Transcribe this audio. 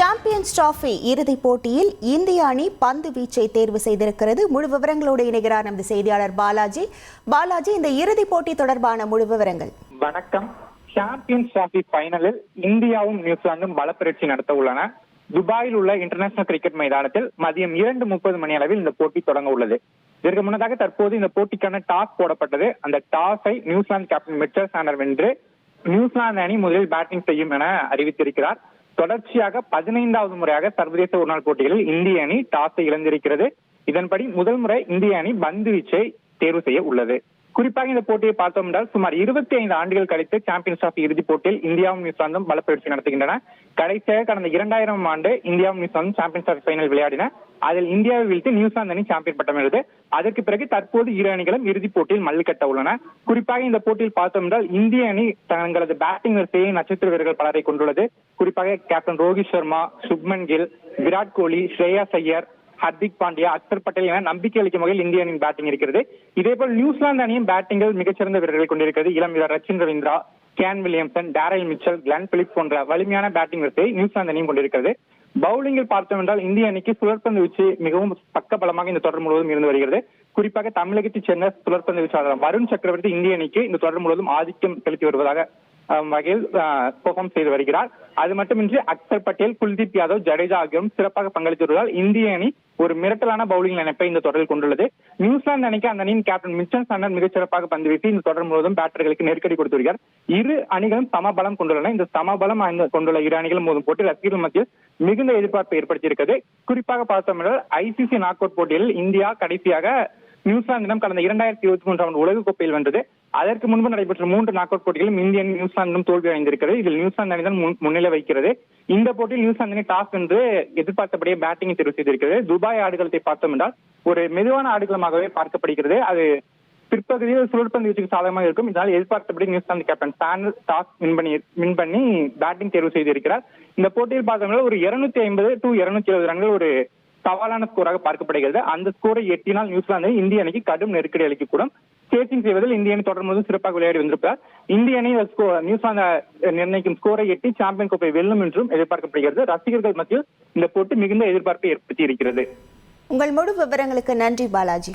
Champions trophy இறுதிப் போட்டியில் இந்திய அணி பந்து வீச்சை தேர்வு செய்திருக்கிறது. முழு விவரங்களோடு இணைகிறார் நமது செய்தியாளர் பாலாஜி. பாலாஜி இந்த இறுதிப் போட்டி தொடர்பான முழு விவரங்கள். வணக்கம். சாம்பியன்ஸ் டிராஃபி ஃபைனலில் இந்தியாவும் நியூசிலாந்தும் பலப்பயிற்சி நடத்த உள்ளன. துபாயில் உள்ள இன்டர்நேஷனல் கிரிக்கெட் மைதானத்தில் மதியம் இரண்டு முப்பது மணி அளவில் இந்த போட்டி தொடங்க உள்ளது. இதற்கு முன்னதாக தற்போது இந்த போட்டிக்கான டாஸ் போடப்பட்டது. அந்த டாஸை New Zealand captain Mitchell Santner வென்று நியூசிலாந்து அணி முதலில் பேட்டிங் செய்யும் என அறிவித்திருக்கிறார். தொடர்ச்சியாக பதினைந்தாவது முறையாக சர்வதேச ஒருநாள் போட்டிகளில் இந்திய அணி டாஸை இழந்திருக்கிறது. இதன்படி முதல் முறை இந்திய அணி பந்து வீச்சை தேர்வு செய்ய உள்ளது. குறிப்பாக இந்த போட்டியை பார்த்தோம் என்றால் சுமார் இருபத்தி ஐந்து ஆண்டுகள் கழித்து சாம்பியன்ஸ் டிராபி இறுதிப் போட்டியில் இந்தியாவும் நியூசிலாந்தும் பலப்பயிற்சி நடத்துகின்றன. கடைசியாக கடந்த இரண்டாயிரம் ஆண்டு இந்தியாவும் நியூசிலாந்தும் சாம்பியன்ஸ் டிராபி ஃபைனல் விளையாடின. அதில் இந்தியாவை வீழ்த்தி நியூசிலாந்து அணி சாம்பியன் பட்டம் எழுது அதற்கு பிறகு தற்போது இரு அணிகளும் இறுதிப் போட்டியில் மல்லுக்கட்ட உள்ளன. குறிப்பாக இந்த போட்டியில் பார்த்தோம் என்றால் இந்திய அணி தங்களது பேட்டிங் வரிசையை நட்சத்திர வீரர்கள் பலரை கொண்டுள்ளது. குறிப்பாக கேப்டன் ரோஹித் சர்மா சுப்மன் கில் விராட் கோலி ஸ்ரேயா ஐயர் ஹர்திக் பாண்டியா அக்சர் பட்டேல் என நம்பிக்கை அளிக்கும் வகையில் இந்திய அணியின் பேட்டிங் இருக்கிறது. இதேபோல் நியூசிலாந்து அணியும் பேட்டிங்கில் மிகச்சிறந்த வீரர்களை கொண்டிருக்கிறது. இளம் வீரர் Rachin Ravindra Kane Williamson Daryl Mitchell Glenn Phillips போன்ற வலிமையான பேட்டிங் வரிசை நியூசிலாந்து அணியும் கொண்டிருக்கிறது. பவுலிங்கில் பார்த்தோம் என்றால் இந்திய அணிக்கு சுழற்பந்து வீச்சு மிகவும் பக்க பலமாக இந்த தொடர் முழுவதும் இருந்து வருகிறது. குறிப்பாக தமிழகத்தைச் சேர்ந்த சுழற்பந்து வீச்சாளர் வருண் சக்கரவர்த்தி இந்திய அணிக்கு இந்த தொடர் முழுவதும் ஆதிக்கம் செலுத்தி வருவதாக வகையில் பெர்ஃபார்ம் செய்து வருகிறார். அது மட்டுமின்றி அக்சர் பட்டேல் குல்தீப் யாதவ் ஜடேஜா ஆகியோரும் சிறப்பாக பங்களித்து வருவதால் இந்திய அணி ஒரு மிரட்டலான பவுலிங் நினைப்பை இந்த தொடரில் கொண்டுள்ளது. நியூசிலாந்து அணிக்கு அந்த அணியின் கேப்டன் மிஸ்டன் சன்னர் மிகச்சிறப்பாக பந்து வீசி இந்த தொடர் முழுவதும் பேட்டர்களுக்கு நெருக்கடி கொடுத்து வருகிறார். இரு அணிகளும் சமபலம் கொண்டுள்ளன. இந்த சமபலம் கொண்டுள்ள இரு அணிகளும் மோதும் போட்டி ரசிகர்கள் மத்தியில் மிகுந்த எதிர்பார்ப்பை ஏற்படுத்தியிருக்கிறது. குறிப்பாக பார்த்தோம்னால் ஐசிசி நாக் அவுட் போட்டியில் இந்தியா கடைசியாக நியூசிலாந்திடம் கடந்த இரண்டாயிரத்தி இருபத்தி மூன்றாம் ஆண்டு உலக கோப்பையில் வென்றது. அதற்கு முன்பு நடைபெற்ற மூன்று நாக் அவுட் போட்டிகளும் இந்திய அணி நியூசிலாந்தும் தோல்வி அடைந்திருக்கிறது. இதில் நியூசிலாந்து அணிதான் முன்- முன்னிலை வைக்கிறது இந்த போட்டியில் நியூசிலாந்து அணி டாஸ் என்று எதிர்பார்த்தபடியே பேட்டிங் தேர்வு செய்திருக்கிறது. துபாய் ஆடுகளத்தை பார்த்தோம் என்றால் ஒரு மெதுவான ஆடுகளமாகவே பார்க்கப்படுகிறது. அது பிற்பகுதியில் சுழற்பந்து வீச்சுக்கு சாதகமாக இருக்கும். இதனால் எதிர்பார்த்தபடி நியூசிலாந்து கேப்டன் சானல் டாஸ் வின் பண்ணி வின் பண்ணி பேட்டிங் தேர்வு செய்திருக்கிறார். இந்த போட்டியில் பார்த்தோம்னா ஒரு இருநூத்தி ஐம்பது டு இருநூத்தி எழுபது ரன்கள் ஒரு சவாலான ஸ்கோராக பார்க்கப்படுகிறது. அந்த ஸ்கோரை எட்டினால் நியூசிலாந்து இந்திய அணிக்கு கடும் நெருக்கடி அளிக்கக்கூடும். சேசிங் செய்வதில் இந்திய அணி தொடர் முழுவதும் சிறப்பாக விளையாடி வந்திருப்பார் இந்திய அணி நியூசிலாந்து நிர்ணயிக்கும் ஸ்கோரை எட்டி சாம்பியன் கோப்பை வெல்லும் என்றும் எதிர்பார்க்கப்படுகிறது. ரசிகர்கள் மத்தியில் இந்த போட்டி மிகுந்த எதிர்பார்ப்பை ஏற்படுத்தி இருக்கிறது உங்கள் முழு விவரங்களுக்கு நன்றி பாலாஜி.